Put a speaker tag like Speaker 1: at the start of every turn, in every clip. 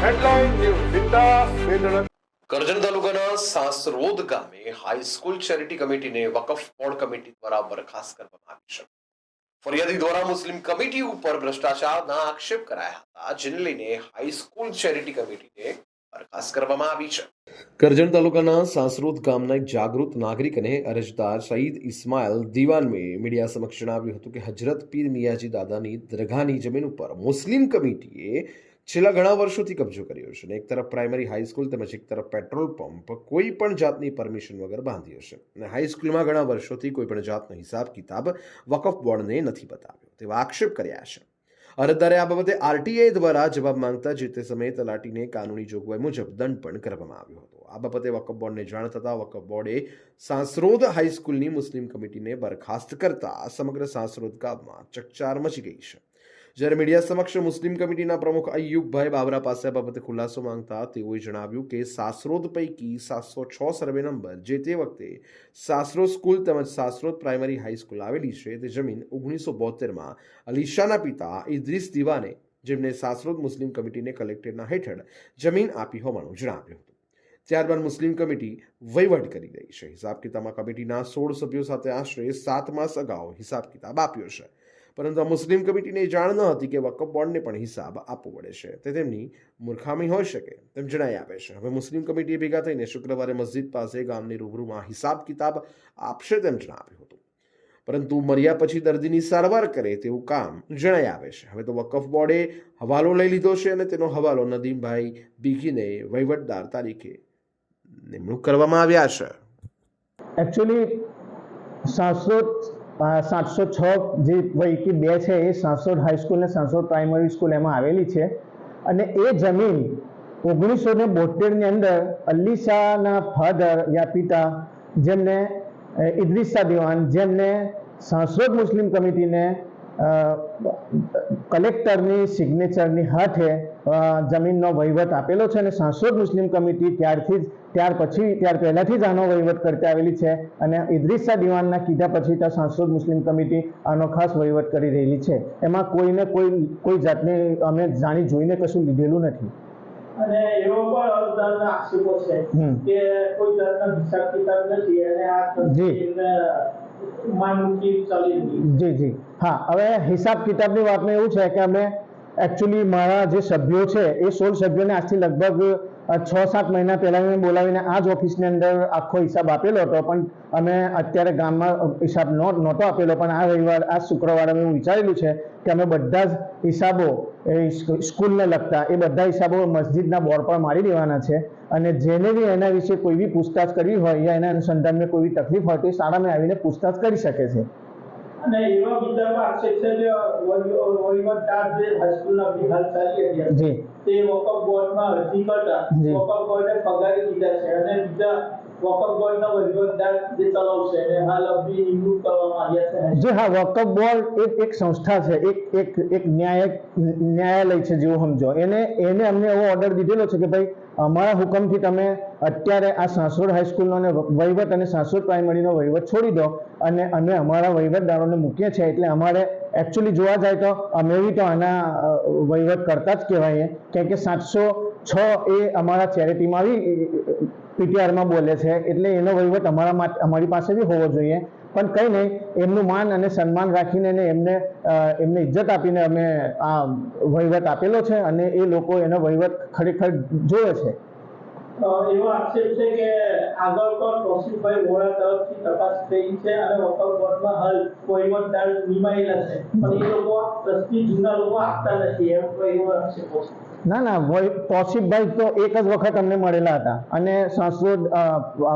Speaker 1: Headline news
Speaker 2: Karjan તાલુકાના સાસરોદ ગામે high school charity કમિટીને વકફ બોર્ડ કમિટી દ્વારા બરખાસ્ત કરવામાં આવી છે. ફરિયાદી દ્વારા મુસ્લિમ કમિટી ઉપર ભ્રષ્ટાચારના આક્ષેપ કરાયા હતા જેને લઈને હાઈસ્કૂલ ચેરિટી કમિટીને બરખાસ્ત કરવામાં આવી છે. કરજણ તાલુકાના સાસરોદ ગામના એક જાગૃત નાગરિક અને અરજદાર સઈદ ઇસ્માઇલ દીવાનમે મીડિયા સમક્ષ જણાવ્યું હતું કે હજરત પીર મિયાજી દાદાની દરગાહની જમીન ઉપર મુસ્લિમ કમિટીએ છેલ્લા ઘણા વર્ષોથી કબજો કર્યો છે અને એક તરફ પ્રાઇમરી હાઈસ્કૂલ તેમજ એક તરફ પેટ્રોલ પંપ કોઈ પણ જાતની પરમિશન વગર બાંધ્યો છે અને હાઈસ્કૂલમાં ઘણા વર્ષોથી કોઈ પણ જાતનો હિસાબ કિતાબ વકફ બોર્ડને નથી બતાવ્યો. તેવા આક્ષેપ કર્યા છે. અરજદારે આ બાબતે આરટીઆઈ દ્વારા જવાબ માંગતા જે તે સમયે તલાટીને કાનૂની જોગવાઈ મુજબ દંડ પણ કરવામાં આવ્યો હતો. આ બાબતે વકફ બોર્ડને જાણ થતાં વકફ બોર્ડે સાંસરોદ હાઈસ્કૂલની મુસ્લિમ કમિટીને બરખાસ્ત કરતા સમગ્ર સાંસરોદ ગામમાં ચકચાર મચી ગઈ છે. જ્યારે મીડિયા સમક્ષ મુસ્લિમ કમિટીના પ્રમુખ અયુબભાઈ બાબરા પાસે આ બાબતે ખુલાસો માંગતા તેઓએ જણાવ્યું કે સાસરોદ પૈકી સાતસો છ સર્વે નંબર જે તે વખતે સાસરોદ સ્કૂલ તેમજ સાસરોદ પ્રાઇમરી હાઈસ્કૂલ આવેલી છે તે જમીન ઓગણીસો બોતેરમાં અલીશાના પિતા ઇદ્રીસ દિવાને જેમને સાસરોદ મુસ્લિમ કમિટીને કલેક્ટરના હેઠળ જમીન આપી હોવાનું જણાવ્યું હતું. ત્યારબાદ મુસ્લિમ કમિટી વહીવટ કરી રહી છે. હિસાબ કિતાબમાં કમિટીના સોળ સભ્યો સાથે આશરે સાત માસ અગાઉ હિસાબ કિતાબ આપ્યો છે. પરંતુ આ મુસ્લિમ કમિટીને જાણ ન હતી કે વકફ બોર્ડને પણ હિસાબ આપવો પડે છે. તે તેમની મૂર્ખામી હોઈ શકે તેમ જણાવી આપે છે. હવે મુસ્લિમ કમિટીએ ભેગા થઈને શુક્રવારે મસ્જિદ પાસે ગામની રૂબરૂમાં હિસાબ કિતાબ આપશે તેમ જણાવ્યું હતું. પરંતુ મર્યા પછી દર્દીની સારવાર કરે તેવું કામ જણાઈ આવે છે. હવે તો વકફ બોર્ડે હવાલો લઈ લીધો છે અને તેનો હવાલો નદીમભાઈ બીગીને વહીવટદાર તારીખે નિમણૂક કરવામાં આવ્યા છે.
Speaker 3: એકચ્યુઅલી સાતસો સાતસો છ જે પૈકી બે છે એ સાંસોદ હાઈસ્કૂલ અને સાંસોદ પ્રાઇમરી સ્કૂલ એમાં આવેલી છે. અને એ જમીન ઓગણીસો ને બોતેરની અંદર અલ્લીશાના ફાધર યા પિતા જેમને અ, દિવાન જેમને સાંસોદ મુસ્લિમ કમિટીને કલેક્ટરની સિગ્નેચરની હાથે જમીનનો વહીવટ આપેલો છે અને સાંસોદ મુસ્લિમ કમિટી ત્યારથી જ ત્યાર પછી ત્યાર પહેલાથી જ આનો વહીવટ કરતી આવેલી છે અને ઇદ્રિસા દિવાનના કીધા પછી ત્યાં સાંસોદ મુસ્લિમ કમિટી આનો ખાસ વહીવટ કરી રહેલી છે. એમાં કોઈને કોઈ કોઈ જાતને અમે જાણી જોઈને કશું લીધેલું નથી.
Speaker 4: અને એવો પણ અર્જદારના આક્ષેપો છે કે કોઈ જાતના હિસાબ કિતાબ નથી અને આ
Speaker 3: જી.
Speaker 4: તસવીરને માન મૂકી ચાલી રહી
Speaker 3: જી જી. હા હવે હિસાબ કિતાબની વાતમાં એવું છે કે અમે એકચ્યુઅલી મારા જે સભ્યો છે, એ સોળ સભ્યોને આજથી લગભગ છ સાત મહિના પહેલાં મેં બોલાવીને આ જ ઓફિસની અંદર આખો હિસાબ આપેલો હતો. પણ અમે અત્યારે ગામમાં હિસાબ નો, નહોતો આપેલો. પણ આ રવિવાર, આ શુક્રવારે મેં વિચારેલું છે કે અમે બધા જ હિસાબો, એ સ્કૂલને લગતા, એ બધા હિસાબો મસ્જિદના બોર્ડ પર મારી દેવાના છે. અને જેને બી એના વિશે કોઈ બી પૂછતાછ કરવી હોય, યા એના અનુસંધાનમાં કોઈ બી તકલીફ હોય, તો એ શાળામાં આવીને પૂછતાછ કરી શકે છે.
Speaker 4: અને એવા વહી- વહીવટદાર જે હાઈસ્કૂલના બી હાલ ચાલી રહ્યા તે વકફ બોર્ડમાં અરજી કરતા વકફ પગારી દીધા છે અને બીજા વકફ બોર્ડના વહીવટદાર જે ચલાવશે એને હાલ અભી નિમણૂક કરવામાં આવ્યા છે.
Speaker 3: જે હા વકફ બોર્ડ એક એક સંસ્થા છે એક એક એક ન્યાયક ન્યાયાલય છે જેવું સમજો. એને એને અમને એવો ઓર્ડર દીધેલો છે કે ભાઈ અમારા હુકમથી તમે અત્યારે આ સાંસોડ હાઈસ્કૂલનો અને વહીવટ અને સાંસોડ પ્રાઇમરીનો વહીવટ છોડી દો અને અમે અમારા વહીવટદારોને મૂકીએ છીએ એટલે અમારે એકચ્યુઅલી જોવા જાય તો અમે બી તો આના વહીવટ કરતા જ કહેવાય કેમ કે સાતસો છ એ અમારા ચેરિટીમાં બી પીટીઆરમાં બોલે છે એટલે એનો વહીવટ અમારા અમારી પાસે બી હોવો જોઈએ. પણ કંઈ નહીં, એમનું માન અને સન્માન રાખીને એમને એમને ઇજ્જત આપીને અમે આ વહીવટ આપેલો છે અને એ લોકો એનો વહીવટ ખરેખર જોયો છે.
Speaker 4: એવો આક્ષેપ છે કે આગળ પણ તપાસ થઈ છે અને બોર્ડમાં હાલ વહીવટદાર નિમાયેલા પણ એ લોકો આપતા નથી, એમ કોઈ એવો છે?
Speaker 3: ના ના તૌસીફભાઈ તો એક જ વખત અમને મળેલા હતા. અને સાંસદ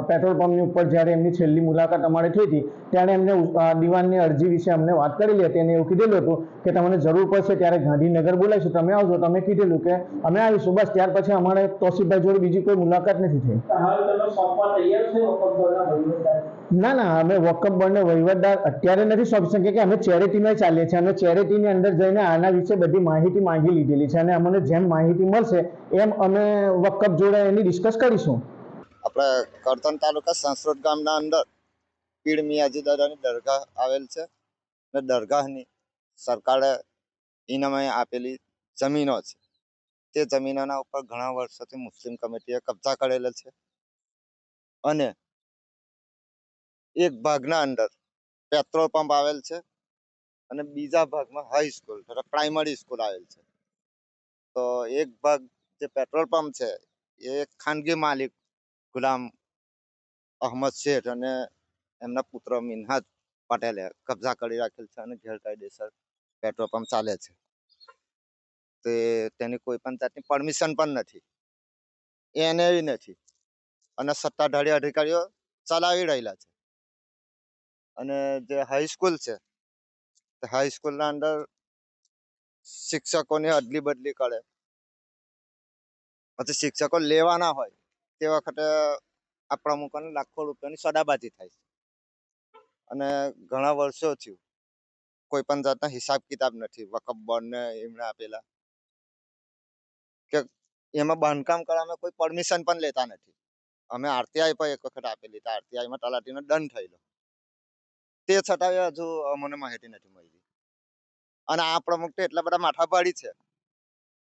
Speaker 3: પેટ્રોલ પંપની ઉપર જ્યારે એમની છેલ્લી મુલાકાત અમારે થઈ હતી, ત્યારે એમને દિવાનની અરજી વિશે અમને વાત કરેલી હતી. અને એવું કીધેલું હતું કે, તમને જરૂર પડશે ત્યારે ગાંધીનગર બોલાવીશું. તમે આવજો. તમે કીધેલું કે, અમે આવીશું. બસ, ત્યાર પછી અમારે કૌશિકભાઈ જોડે બીજી કોઈ મુલાકાત નથી થઈ. ના ના, અમે વકફ બોર્ડને વહીવટદાર અત્યારે નથી સોંપી શકીએ કે અમે ચેરિટીમાં ચાલીએ છીએ. અમે ચેરિટીની અંદર જઈને આના વિશે બધી માહિતી માંગી લીધેલી છે અને અમને જેમ માહિતી મળશે, એમ અમે વકફ જોડે એની ડિસ્કસ કરીશું.
Speaker 5: આપણે કરતન તાલુકા સંસ્કૃત ગામના અંદર પીડ મિયાજી દાદાની દરગાહ આવેલ છે ને દરગાહની સરકારે ઇનામે આપેલી જમીનો છે. તે જમીનોના ઉપર ઘણા વર્ષોથી મુસ્લિમ કમિટીએ કબજા કરેલા છે અને એક ભાગના અંદર. પેટ્રોલ પંપ આવેલ છે અને બીજા ભાગમાં હાઈ સ્કૂલ પ્રાઇમરી સ્કૂલ આવેલ છે. તો એક ભાગ જે પેટ્રોલ પંપ છે, એ ખાનગી માલિક ગુલામ અહમદ શેઠ અને એમના પુત્ર મિનહાજ પટેલે કબજા કરી રાખેલ છે અને ગેરકાયદેસર પેટ્રોલ પંપ ચાલે છે. તે તેની કોઈ પણ જાતની પરમિશન પણ નથી. એનએવી નથી. અને સત્તાધારી અધિકારીઓ ચલાવી રહેલા છે. અને જે હાઈસ્કૂલ છે હાઈસ્કૂલના અંદર શિક્ષકોની અદલી બદલી કરે. પછી શિક્ષકો લેવાના હોય તે વખતે આ પ્રમુખોને લાખો રૂપિયાની સદાબાજી થાય છે. અને ઘણા વર્ષો થયું, કોઈ પણ જાતના હિસાબ કિતાબ નથી વકફ બોર્ડને એમણે આપેલા. કે એમાં બાંધકામ કરવામાં કોઈ પરમિશન પણ લેતા નથી. અમે આરટીઆઈ પર એક વખત આપેલી, તો આરટીઆઈમાં તલાટીનો દંડ થયેલો. તે છતાંય હજુ મને માહિતી નથી મળી. અને આ પ્રમુખ તો એટલા બધા માથાભારી છે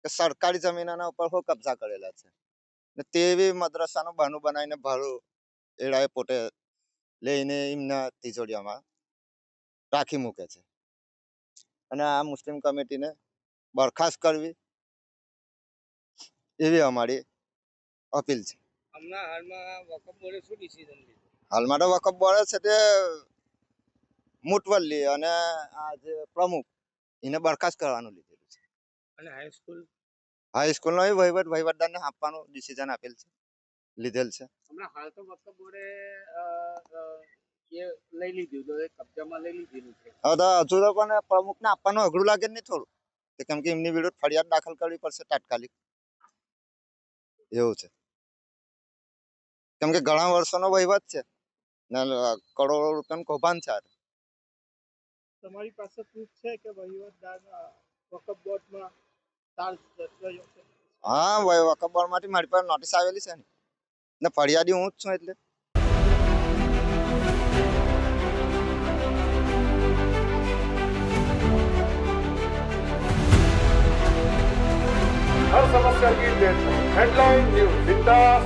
Speaker 5: કે સરકારી જમીનના ઉપર હો કબજા કરેલા છે? ને તેવી મદ્રસાનું બહાનું બનાવીને ભાડું એડાએ પોતે લઈને એમના તિજોરીઓમાં રાખી મૂકે છે. અને આ મુસ્લિમ કમિટીને બરખાસ્ત કરવી એવી અમારી અપીલ છે.
Speaker 6: હાલમાં
Speaker 5: તો વકફ બોર્ડ છે તે મુટવલ્લી અને આ જે પ્રમુખ એને બરખાસ્ત કરવાનું લીધેલું છે.
Speaker 6: અને હાઈસ્કૂલ
Speaker 5: હાઈસ્કૂલનો એ વહીવટ વહીવટદારને આપવાનું ડિસિઝન આપેલ છે લીધેલ છે.
Speaker 6: હમણાં હાલ તો વકફ બોર્ડે એ લઈ લીધું કબજામાં લઈ લીધેલું છે.
Speaker 5: હવે તો હજુ તો પણ પ્રમુખને આપવાનું અઘરું લાગે નહીં થોડું. કેમ કે એમની વિરુદ્ધ ફરિયાદ દાખલ કરવી પડશે તાત્કાલિક. એવું છે. કેમ કે ઘણા વર્ષોનો વહીવટ છે. ને કરોડો રૂપિયાનું કૌભાંડ છે.
Speaker 4: તમારી પાસે પ્રૂફ છે કે વહીવટદાર વકફ બોર્ડમાં ચાર્જ રહ્યો છે?
Speaker 5: હા વકફ બોર્ડમાંથી મારી પાસે નોટિસ આવેલી છે ને. ફરિયાદી હું જ છું એટલે.
Speaker 1: હર સમસ્યા કી હેડલાઇન ન્યૂઝ વિંદાસ